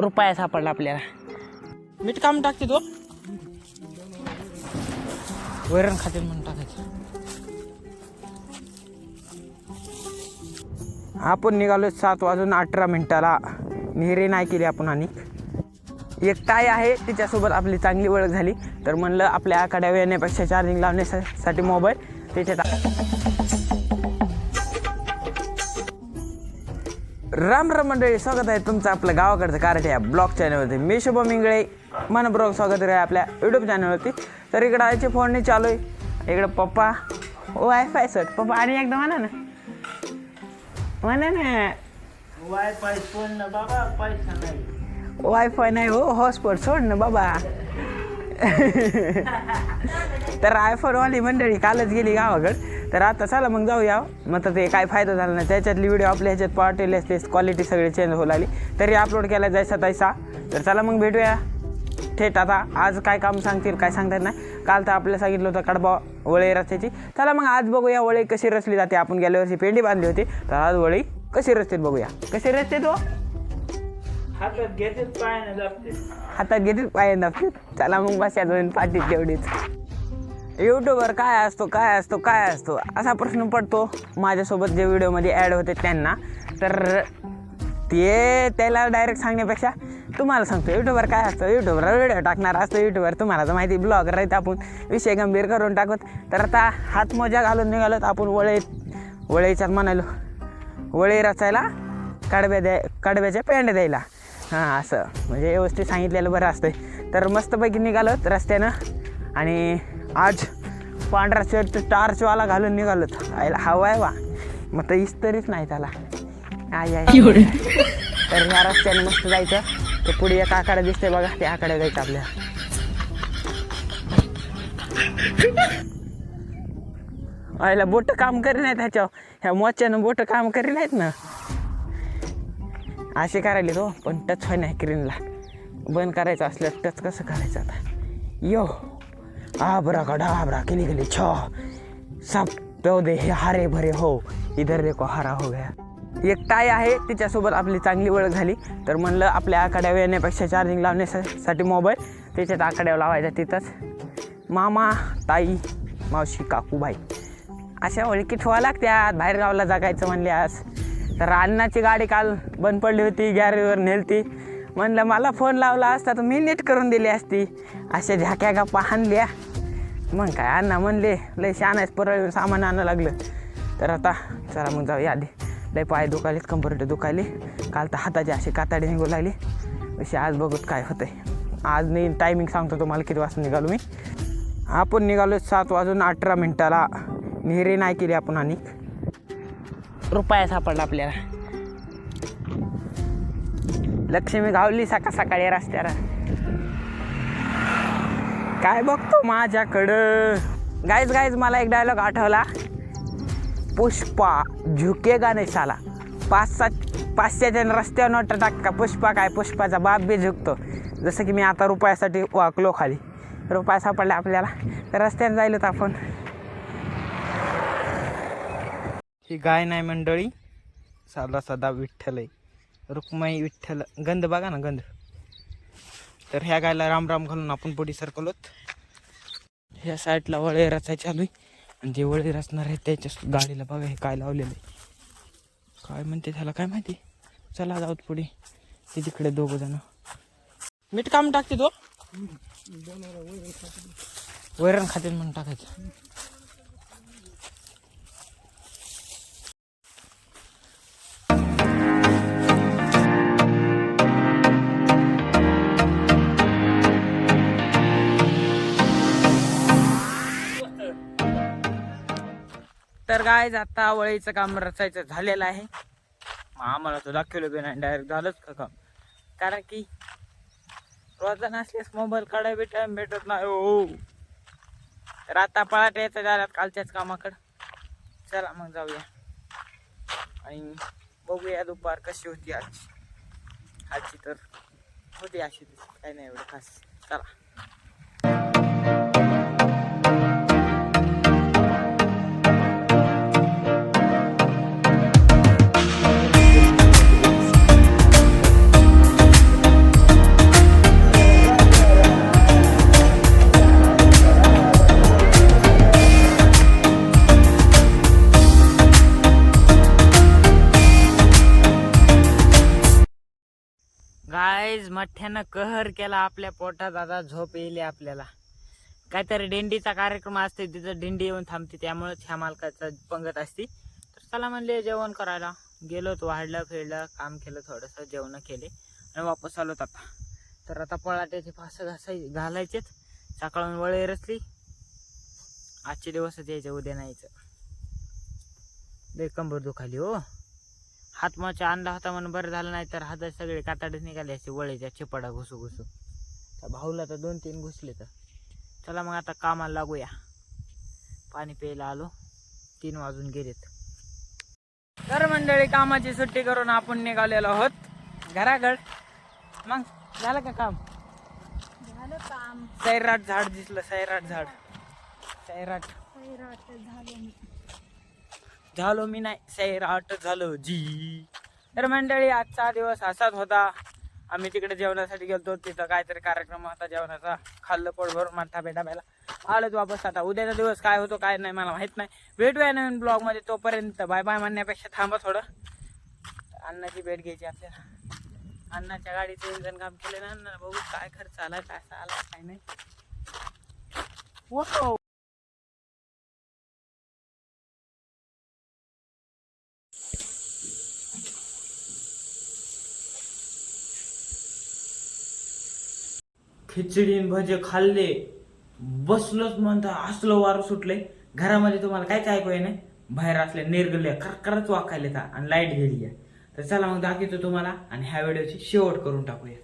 रुपया सापडला आपल्याला. मीठ काम टाकते तो. वैरण खाते म्हणून टाकायचं. आपण निघालो सात वाजून अठरा मिनिटाला. मिहिरी नाही केली आपण आणि. एक ताई आहे तिच्यासोबत आपली चांगली ओळख झाली. तर म्हणलं आपल्या आखाड्या येण्यापेक्षा चार्जिंग लावण्यासाठी मोबाईल त्याच्यात राम राम मंडळी स्वागत आहे तुमचं आपलं गावाकडचं कारट या ब्लॉग चॅनलवरती. मी शुभम इंगळे. मन ब्लॉग स्वागत आहे आपल्या यूट्यूब चॅनलवरती. तर इकडं आयची फोडणी चालू आहे. इकडं पप्पा. Wifi sir. पप्पा आणि एकदा म्हणा ना. म्हणा ना. वायफाय फोन ना बाबा पैसा नाही. वायफाय नाही हो हॉटस्पॉट सोड ना बाबा. तर आयफोनवाली मंडळी कालच गेली गावाकडं. तर आता चला मग जाऊया. मग तर ते काय फायदा झाला नाही. त्याच्यातली व्हिडिओ आपल्या ह्याच्यात पाठवले असते क्वालिटी सगळी चेंज होऊ लागली. तरी अपलोड केला जायचा तैसा तर चला मग भेटूया. थेट आता आज काय काम सांगतील काय सांगतात नाही. काल तर आपल्याला सांगितलं होतं कडबा वळी रस्त्याची. चला मग आज बघूया वळी कशी रचली जाते. आपण गेल्या वर्षी पेंडी बांधली होती. तर आज वळी कशी रचते बघूया. कशी रचते तो? हातात घेते पायाने दाबते हातात घेतील पाय दाखवतील चला मग बस दोन पाठी तेवढीच. यूट्यूबर काय असतो काय असतो काय असतो? असा प्रश्न पडतो. माझ्यासोबत जे व्हिडिओमध्ये ॲड होते त्यांना. तर ते त्याला डायरेक्ट सांगण्यापेक्षा तुम्हाला सांगतो यूट्यूबवर काय असतं? यूट्यूबवर व्हिडिओ टाकणार असतं. यूट्यूबवर तुम्हाला तर माहिती ब्लॉगर राहत आपण. विषय गंभीर करून टाकत तर आता हात मोजा घालून निघालो तर आपण वळे वळीच्यात म्हणालो. वळे रचायला कडब्या द्याय कडब्याच्या पेंड द्यायला. हां असं. म्हणजे व्यवस्थित सांगितलेलं बरं असतं तर मस्तपैकी निघालो रस्त्यानं. आणि आज पांढरा शर्ट टार्चवाला घालून निघालो आयला हवा आहे वा मग तर इस्तरीच नाही त्याला. आय आय तर ह्या रस्त्याने मस्त जायचं. ते पुढे एक आकडा दिसते बघा त्या आकडे जायचं आपल्याला. आयला बोट काम करी नाहीत ह्याच्यावर. ह्या मोच्यानं बोट काम करी नाहीत ना. असे करायले तो पण टच व्हाय नाही स्क्रीनला बंद करायचं असलं टच कसं करायचं आता? यो. आबरा का डाबरा केली गेली छ। सब पौधे हे हरे भरे हो इधर देखो हरा हो गया। एक ताई आहे तिच्यासोबत आपली चांगली ओळख झाली तर म्हणलं आपल्या आखाड्यावर येण्यापेक्षा चार्जिंग लावण्यासाठी मोबाईल त्याच्यात आकड्यावर लावायचा तिथंच. मामा ताई मावशी काकूबाई अशा ओळखी ठेवा लागत्यात बाहेर गावाला जगायचं म्हणल्यास. तर अन्नाची गाडी काल बंद पडली होती गॅरेजवर नेलती. म्हणलं मला फोन लावला असता तर मी नीट करून दिली असती. अशा झाक्या गप्पा हाणल्या. मग काय अण्णा म्हणले लय शान आहेस परळ येऊन सामान आणायला लागलं. तर आता चला मग जाऊया आधी. लय पाय दुखायलेत कंपरेट दुखायले. काल तर हाताची अशी काताडी निघू लागली. अशी आज बघत काय होतंय. आज नाही टायमिंग सांगतो तुम्हाला किती वाजता निघालो मी. आपण निघालो सात वाजून अठरा मिनिटाला. निहरी नाही केली आपण आणि. रुपया सापडला आपल्याला. लक्ष्मी गावली सकाळ सकाळी रस्त्याला काय बघतो माझ्याकडं? गायज गायज मला एक डायलॉग आठवला. पुष्पा झुकेगा नाही साला पाच सात पाचशेच्या रस्त्यावर नोट टाका पुष्पा काय? पुष्पाचा बाप बी झुकतो. जसं की मी आता रुपयासाठी वाकलो खाली. रुपया सापडला आपल्याला. तर रस्त्याने जायलो तर आपण. ही गाय नाही मंडळी. साधा साधा विठ्ठल आहे. रुक्माई विठ्ठल. गंध बघा ना गंध. तर ह्या गायला राम राम घालून आपण पुढे सरकलोत ह्या साईडला वळे रचाय चालू आहे. आणि जे वळे रचणार आहे त्याच्या गाडीला बघा हे काय लावलेलं आहे. काय म्हणते त्याला काय माहिती? चला जाऊत पुढे. ते तिकडे दोघं जण. मीठ काम टाकते तो. वैरण खाते म्हणून टाकायचं. तर काय आता वळीचं काम रचायचं झालेलं आहे. मग आम्हाला तर दाखवलं बी नाही डायरेक्ट झालंच का काम? कारण की रोजा नसल्यास मोबाईल काढाय टाइम भेटत नाही हो. तर आता पळाट यायचं झाल्यात कालच्याच कामाकडं. चला मग जाऊया. आणि बघूया दुपार कशी होती आज आजची तर होती अशी काही नाही एवढं खास. चला. मठ्यानं कहर केला आपल्या पोटात आता झोप येईल आपल्याला. काहीतरी दिंडीचा कार्यक्रम असते तिथं दिंडी येऊन थांबते त्यामुळेच ह्या मालकाचा पंगत असते. तर चला म्हणले जेवण करायला. गेलो तो वाढलं फिरलं काम केलं थोडंसं जेवण केले आणि वापस आलोत आता. तर आता पळाट्याचे फास घासाय घालायचेच सकाळून वळे रचली आजचे दिवसच यायचं उद्या नाहीचं. बेकंबर दुखाली हो. हात माझ्या आणला होता म्हणून बरं झालं नाही तर हातात सगळे कातडे निघाले असे वळेच्या चिपडा घुसू घुसू. त्या भाऊला तर दोन तीन घुसले तर. चला मग आता कामाला लागूया. पाणी प्यायला आलो. तीन वाजून गेलेत. तर मंडळी कामाची सुट्टी करून आपण निघालेलो आहोत. घराकड मग झालं का काम? झालं काम. सैराट झाड दिसलं सैराट झाड. सैराट. सैराट झालं झालो मी नाही. सैराट झालो. जी. तर मंडळी आजचा दिवस असाच होता. आम्ही तिकडे जेवणासाठी गेलतो. तिथं काहीतरी कार्यक्रम होता जेवणाचा. खाल्लं पोट माथा माठा बेला आलोच वापस आता. उद्याचा दिवस काय होतो काय नाही मला माहीत नाही. भेटूया नवीन ब्लॉगमध्ये तोपर्यंत. बाय बाय म्हणण्यापेक्षा थांबा थोडं. अण्णाची भेट घ्यायची आपल्याला. अण्णाच्या गाडीचं इंजन काम केलं ना बघू काय खर्च आला काय आला काय नाही. हो खिचडी भजे खाल्ले. बसलोच म्हणता असलं वारं सुटलंय. घरामध्ये तुम्हाला काहीच ऐकू येई नाही बाहेर असल्या निर्गल्या करकरच वाकायले का? आणि लाइट गेली आहे तर चला मग दाखवतो तुम्हाला आणि ह्या व्हिडिओची शेवट करून टाकूया.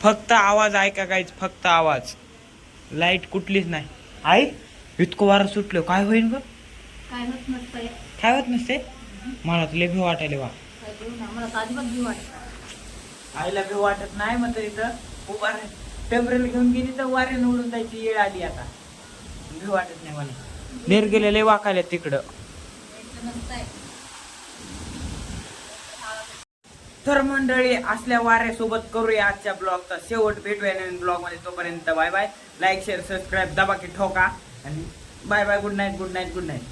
फक्त आवाज ऐका काहीच फक्त आवाज. लाइट कुठलीच नाही. आई इतकं वारं सुटलं. काय होईल ग? काय होत काय नसते मला तुला भी वाटायला वा काय आईला भी वाटत नाही मग तर इथं. उभा टेम्परेल घेऊन गेली तर वारे निवडून जायची येळ आली आता. भी वाटत नाही मला. नेर गेलेले वाकायला तिकडं. तर मंडळी असल्या वाऱ्यासोबत करूया आजच्या ब्लॉगचा शेवट. भेटूया नवीन ब्लॉगमध्ये. तोपर्यंत bye bye like share subscribe दबा की ठोका. आणि bye bye good night good night good night